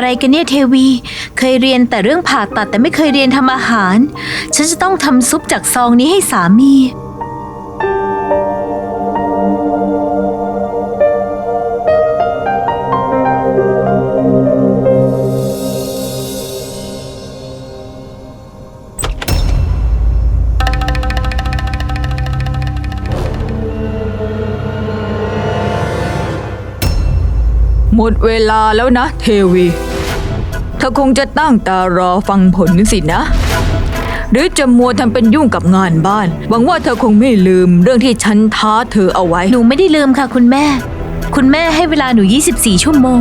อะไรกันเนี่ยเทวี เคยเรียนแต่เรื่องผ่าตัดแต่ไม่เคยเรียนทำอาหาร ฉันจะต้องทำซุปจากซองนี้ให้สามี หมดเวลาแล้วนะเทวี เธอคงจะตั้งตารอฟังผลสินะ หรือจะมัวทำเป็นยุ่งกับงานบ้าน หวังว่าเธอคงไม่ลืมเรื่องที่ฉันท้าเธอเอาไว้ หนูไม่ได้ลืมค่ะคุณแม่ คุณแม่ให้เวลาหนู 24 ชั่วโมง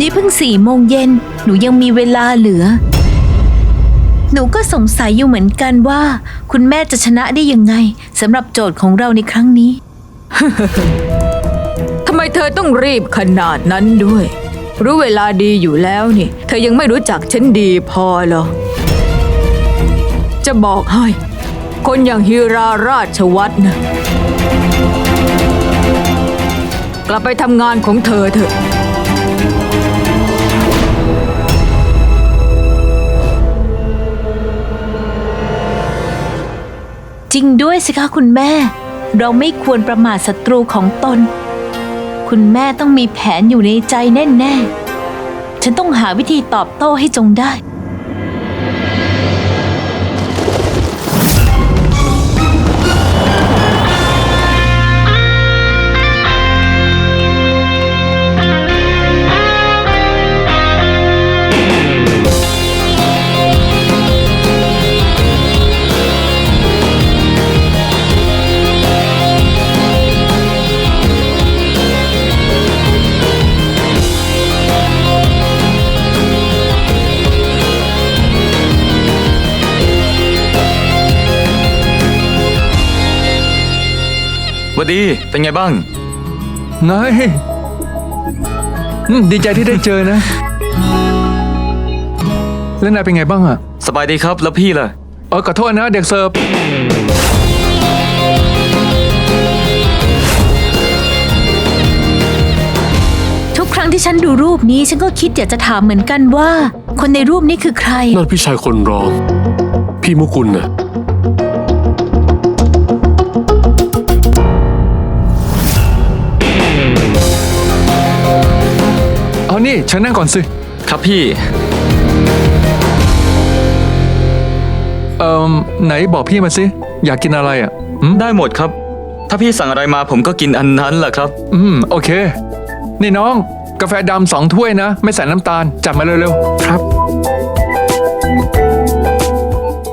นี่เพิ่งสี่โมงเย็น หนูยังมีเวลาเหลือ หนูก็สงสัยอยู่เหมือนกันว่า คุณแม่จะชนะได้ยังไงสำหรับโจทย์ของเราในครั้งนี้ ทำไมเธอต้องรีบขนาดนั้นด้วย รู้เวลาดีอยู่แล้วนี่ เธอยังไม่รู้จักฉันดีพอเหรอ จะบอกให้ คนอย่างฮีราราชวัตรนะกลับไปทำงานของเธอเถอะจริงด้วยสิคะคุณแม่ เราไม่ควรประมาทศัตรูของตน คุณแม่ต้องมีแผนอยู่ในใจแน่ ๆ ฉันต้องหาวิธีตอบโต้ให้จงได้ วัสดี เป็นไงบ้างไงอืมดีใจที่ได้เจอนะ แล้วนายเป็นไงบ้างอะสบายดีครับ แล้วพี่ล่ะ เออขอโทษนะเด็กเสิร์ฟ ทุกครั้งที่ฉันดูรูปนี้ฉันก็คิดอยากจะถามเหมือนกันว่า คนในรูปนี้คือใคร นั่นพี่ชายคนรอง พี่มุกุลน่ะ เอานี่ฉันนั่งก่อนสิ ครับพี่ เอ่อไหนบอกพี่มาสิ อยากกินอะไรอะอืมได้หมดครับ ถ้าพี่สั่งอะไรมาผมก็กินอันนั้นแหละครับ อืม โอเค นี่น้อง กาแฟดำสองถ้วยนะ ไม่ใส่น้ำตาล จัดมาเร็วๆ ครับ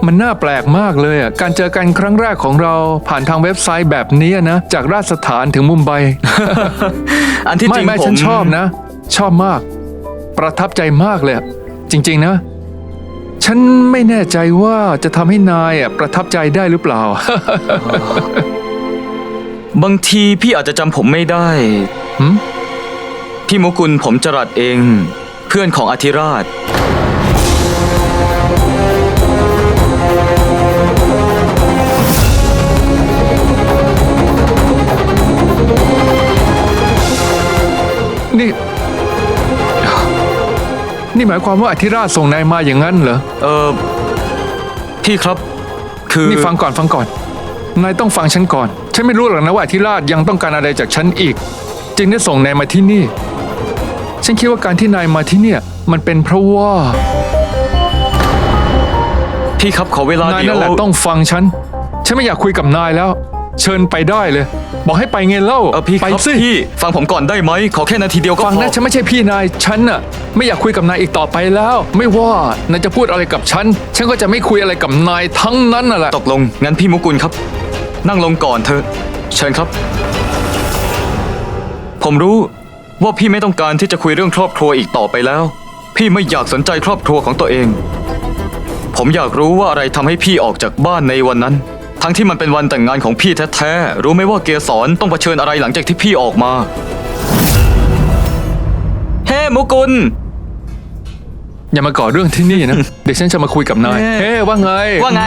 มันน่าแปลกมากเลยอะ การเจอกันครั้งแรกของเราผ่านทางเว็บไซต์แบบนี้นะ จากราชสถานถึงมุมไบ อันที่จไม่ริงไม่ผมฉันชอบนะ ชอบมาก ประทับใจมากเลยอะจริง ๆ นะ ฉันไม่แน่ใจว่าจะทำให้นายอะประทับใจได้หรือเปล่า บางทีพี่อาจจะจำผมไม่ได้หืมพี่มุกุลผมจรัดเอง เพื่อนของอธิราช นี่หมายความว่าอธิราชส่งนายมาอย่างนั้นเหรอ เออพี่ครับ คือนี่ฟังก่อนฟังก่อน นายต้องฟังฉันก่อน ฉันไม่รู้หรอกนะว่าอธิราชยังต้องการอะไรจากฉันอีก จึงได้ส่งนายมาที่นี่ ฉันคิดว่าการที่นายมาที่เนี่ย มันเป็นเพราะว่าพี่ครับขอเวลานายเดียนั่วนแหละต้องฟังฉัน ฉันไม่อยากคุยกับนายแล้ว เชิญไปได้เลย บอกให้ไปไงเล่าเออพี่คไปรับสิพี่ฟังผมก่อนได้ไหมขอแค่นาทีเดียวก็ฟังพอนะฉันไม่ใช่พี่นายฉันน่ะไม่อยากคุยกับนายอีกต่อไปแล้ว ไม่ว่านายจะพูดอะไรกับฉันฉันก็จะไม่คุยอะไรกับนายทั้งนั้นน่ะแหละตกลงงั้นพี่มุกุลครับ นั่งลงก่อนเถอะเชิญครับ ผมรู้ว่าพี่ไม่ต้องการที่จะคุยเรื่องครอบครัวอีกต่อไปแล้ว พี่ไม่อยากสนใจครอบครัวของตัวเอง ผมอยากรู้ว่าอะไรทำให้พี่ออกจากบ้านในวันนั้น ทั้งที่มันเป็นวันแต่งงานของพี่แท้ๆ รู้ไหมว่าเกสรต้องเผชิญอะไรหลังจากที่พี่ออกมา เฮ้มุกุล อย่ามาก่อเรื่องที่นี่นะ เดี๋ยวฉันจะมาคุยกับนายเอ๊ะเฮ้ว่าไง ว่าไง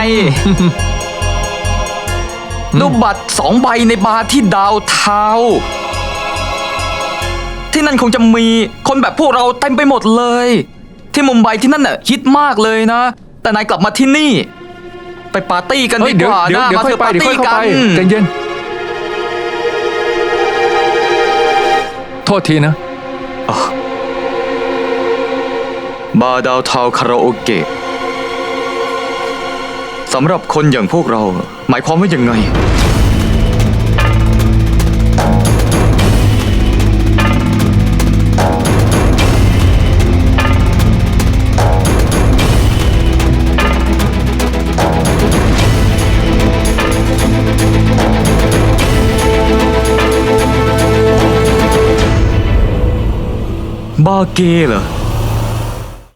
ดูบัตรสองใบในบาร์ที่ดาวเทาวน์ที่นั่นคงจะมีคนแบบพวกเราเต็มไปหมดเลย ที่มุมไบที่นั่นน่ะฮิตมากเลยนะ แต่นายกลับมาที่นี่ ไปปาร์ตี้กันเฮ้ดียเดี๋กยวว่าเดี๋ยวนะเดี๋ยวมาค่อเถยอะไปปาร์เดี๋ยวค่ตี้อยเข้ากัไปนใจเย็น โทษทีนะบาร์ดาวทาวคาราโอเกะสำหรับคนอย่างพวกเรา หมายความว่ายังไง บาร์เกย์เหรอ